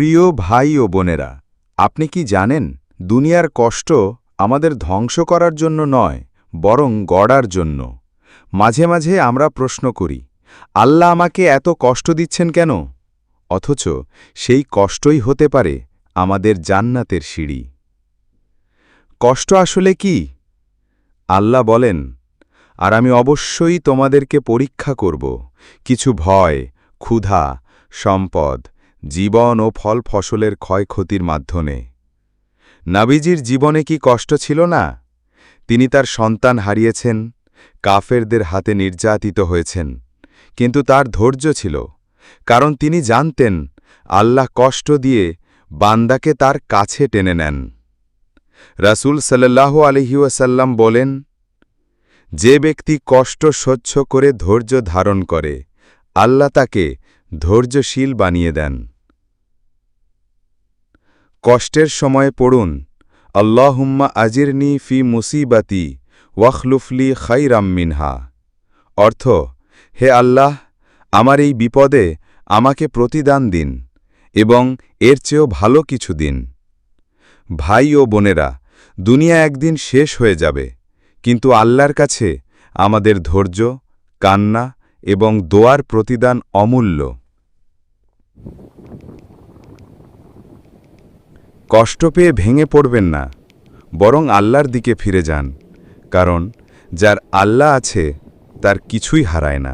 প্রিয় ভাই ও বোনেরা, আপনি কি জানেন, দুনিয়ার কষ্ট আমাদের ধ্বংস করার জন্য নয়, বরং গড়ার জন্য? মাঝে মাঝে আমরা প্রশ্ন করি, আল্লাহ আমাকে এত কষ্ট দিচ্ছেন কেন? অথচ সেই কষ্টই হতে পারে আমাদের জান্নাতের সিঁড়ি। কষ্ট আসলে কি? আল্লাহ বলেন, আর আমি অবশ্যই তোমাদেরকে পরীক্ষা করব, কিছু ভয়, ক্ষুধা, সম্পদ জীবন ও ফল ফসলের ক্ষয়ক্ষতির মাধ্যমে। নাবিজির জীবনে কি কষ্ট ছিল না? তিনি তার সন্তান হারিয়েছেন, কাফেরদের হাতে নির্যাতিত হয়েছেন, কিন্তু তার ধৈর্য ছিল, কারণ তিনি জানতেন, আল্লাহ কষ্ট দিয়ে বান্দাকে তার কাছে টেনে নেন। রাসূল সাল্লাহ আলহিউসাল্লাম বলেন, যে ব্যক্তি কষ্ট সহ্য করে ধৈর্য ধারণ করে, আল্লাহ তাকে ধৈর্যশীল বানিয়ে দেন। কষ্টের সময় পড়ুন। আল্লাহুম্মা আজিরনি ফি মুসিবাতি ওয়াখলুফলি খাইরাম মিনহা। অর্থ, হে আল্লাহ, আমার এই বিপদে আমাকে প্রতিদান দিন এবং এর চেয়েও ভালো কিছু দিন। ভাই ও বোনেরা, দুনিয়া একদিন শেষ হয়ে যাবে, কিন্তু আল্লাহর কাছে আমাদের ধৈর্য, কান্না এবং দোয়ার প্রতিদান অমূল্য। কষ্ট পেয়ে ভেঙে পড়বেন না, বরং আল্লাহর দিকে ফিরে যান, কারণ যার আল্লাহ আছে, তার কিছুই হারায় না।